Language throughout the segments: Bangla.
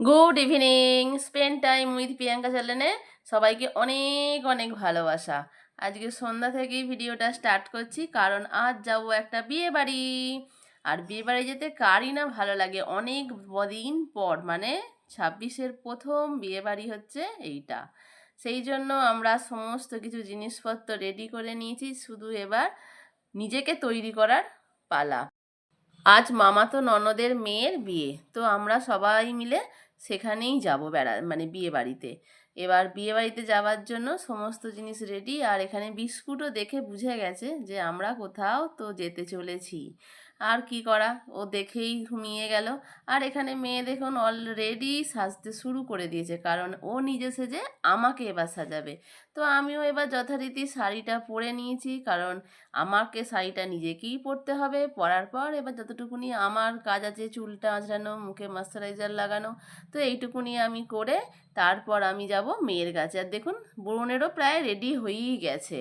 Good evening spend time with Priyanka চ্যানেলে সবাইকে অনেক অনেক ভালোবাসা। আজকে সন্ধ্যা থেকেই ভিডিওটা স্টার্ট করছি, কারণ আজ যাব একটা বিয়ে বাড়ি আর বিয়ে বাড়ি যেতে কারই না ভালো লাগে। অনেক দিন পর মানে ছাব্বিশের প্রথম বিয়ে বাড়ি হচ্ছে এইটা। সেই জন্য আমরা সমস্ত কিছু জিনিসপত্র রেডি করে নিয়েছি, শুধু এবার নিজেকে তৈরি করার পালা। আজ মামাতো ননদের মেয়ের বিয়ে। তো আমরা সবাই মিলে সেখানেই যাব বেড়া মানে বিয়ে বাড়িতে। এবার বিয়ে বাড়িতে যাওয়ার জন্য সমস্ত জিনিস রেডি আর এখানে বিস্কুটও দেখে বুঝে গেছে যে আমরা কোথাও তো যেতে চলেছি। আর কি করা? ও দেখেই ঘুমিয়ে গেল। আর এখানে মেয়ে দেখুন অলরেডি সাজতে শুরু করে দিয়েছে, কারণ ও নিজে সেজে আমাকে এবার সাজাবে। তো আমিও এবার যথারীতি শাড়িটা পরে নিয়েছি, কারণ আমাকে শাড়িটা নিজেকেই পরতে হবে। পরার পর এবার যতটুকুনি আমার কাজ আছে, চুলটা আঁচড়ানো, মুখে ময়শ্চারাইজার লাগানো, তো এইটুকুনি আমি করে তারপর আমি যাব মেয়ের কাছে। আর দেখুন বরুণেরও প্রায় রেডি হয়েই গেছে।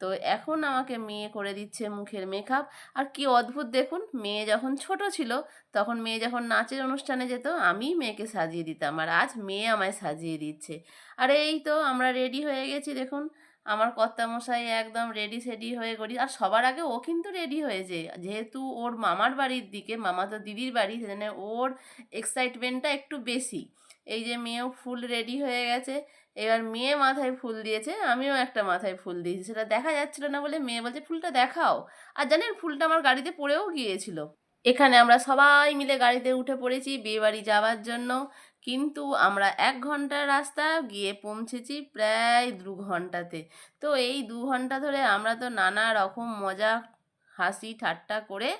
তো এখন আমাকে মেয়ে করে দিচ্ছে মুখের মেকআপ আর কি অদ্ভুত দেখুন, মেয়ে যখন ছোট ছিল, তখন মেয়ে যখন নাচের অনুষ্ঠানে যেত আমি মেয়েকে সাজিয়ে দিতাম। আর আজ মেয়ে আমায় সাজিয়ে দিচ্ছে। আর এই তো আমরা রেডি হয়ে গেছি দেখুন। আমার কর্তামশাই একদম রেডি সেডি হয়ে করি আর সবার আগে ও কিন্তু রেডি হয়েছে। যেহেতু ওর মামার বাড়ির দিকে, মামা তো দিদির বাড়ি সেখানে ওর এক্সাইটমেন্টটা একটু বেশি। এই যে মেয়েও ফুল রেডি হয়ে গেছে। এবার মেয়ে মাথায় ফুল দিয়েছে, আমিও একটা মাথায় ফুল দিয়েছি। সেটা দেখা যাচ্ছিল না বলে মেয়ে বলছে, ফুলটা দেখাও। আর জানেন, ফুলটা আমার গাড়িতে পড়েও গিয়েছিল। এখানে আমরা সবাই মিলে গাড়িতে উঠে পড়েছি বিয়েবাড়ি যাওয়ার জন্য। কিন্তু আমরা এক ঘণ্টার রাস্তা গিয়ে পৌঁছেছি প্রায় দু ঘন্টাতে। তো এই দু ঘণ্টা ধরে আমরা তো নানা রকম মজা হাসি ঠাট্টা করে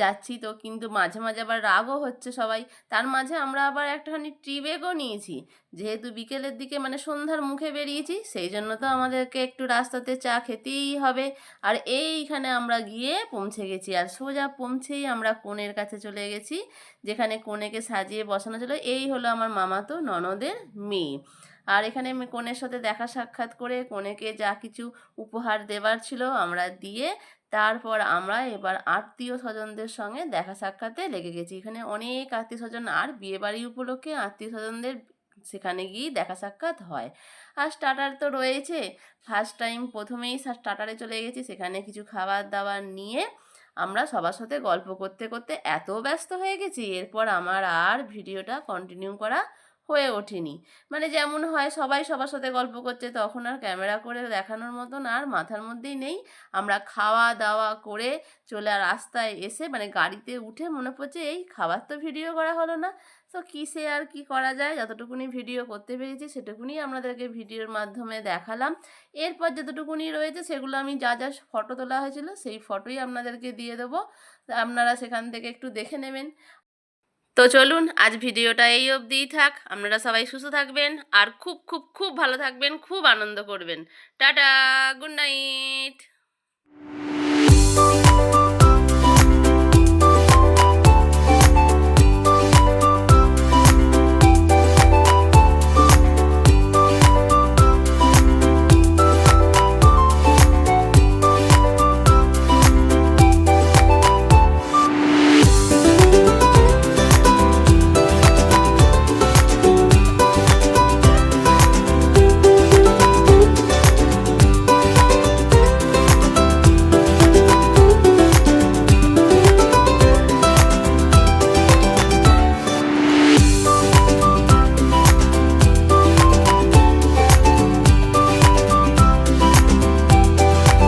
যাচ্ছি তো। কিন্তু মাঝে মাঝে আবার রাগও হচ্ছে সবাই। তার মাঝে আমরা আবার একটাখানি ট্রি নিয়েছি। যেহেতু বিকেলের দিকে মানে সন্ধ্যার মুখে বেরিয়েছি, সেই জন্য তো আমাদেরকে একটু রাস্তাতে চা খেতেই হবে। আর এইখানে আমরা গিয়ে পৌঁছে গেছি। আর সোজা পৌঁছেই আমরা কনের কাছে চলে গেছি, যেখানে কনেকে সাজিয়ে বসানো ছিল। এই হলো আমার মামাতো ননদের মেয়ে। আর এখানে কনের সাথে দেখা সাক্ষাৎ করে কনেকে যা কিছু উপহার দেবার ছিল আমরা দিয়ে তারপর আমরা এবার আত্মীয় স্বজনদের সঙ্গে দেখা সাক্ষাতে লেগে গেছি। এখানে অনেক আত্মীয় স্বজন আর বিয়েবাড়ি উপলক্ষে আত্মীয় স্বজনদের সেখানে গিয়েই দেখা সাক্ষাৎ হয়। আর স্টার্টার তো রয়েছে। ফার্স্ট টাইম প্রথমেই স্টার্টারে চলে গেছি। সেখানে কিছু খাবার দাবার নিয়ে আমরা সবার সাথে গল্প করতে করতে এত ব্যস্ত হয়ে গেছি। এরপর আমার আর ভিডিওটা কন্টিনিউ করা হয়ে ওঠেনি। মানে যেমন হয় সবাই সবার সাথে গল্প করছে, তখন আর ক্যামেরা করে দেখানোর মতন আর মাথার মধ্যেই নেই। আমরা খাওয়া দাওয়া করে চলে রাস্তায় এসে মানে গাড়িতে উঠে মনে পড়ছে, এই খাবার তো ভিডিও করা হলো না। তো কিসে আর কি করা যায়? যতটুকুনি ভিডিও করতে পেরেছি সেটুকুনি আপনাদেরকে ভিডিওর মাধ্যমে দেখালাম। এরপর যতটুকুনি রয়েছে সেগুলো আমি যা যা ফটো তোলা হয়েছিল সেই ফটোই আপনাদেরকে দিয়ে দেবো। আপনারা সেখান থেকে একটু দেখে নেবেন। তো চলুন, আজ ভিডিওটা এই অবধিই থাক। আপনারা সবাই সুস্থ থাকবেন আর খুব খুব খুব ভালো থাকবেন, খুব আনন্দ করবেন। Tata, good night.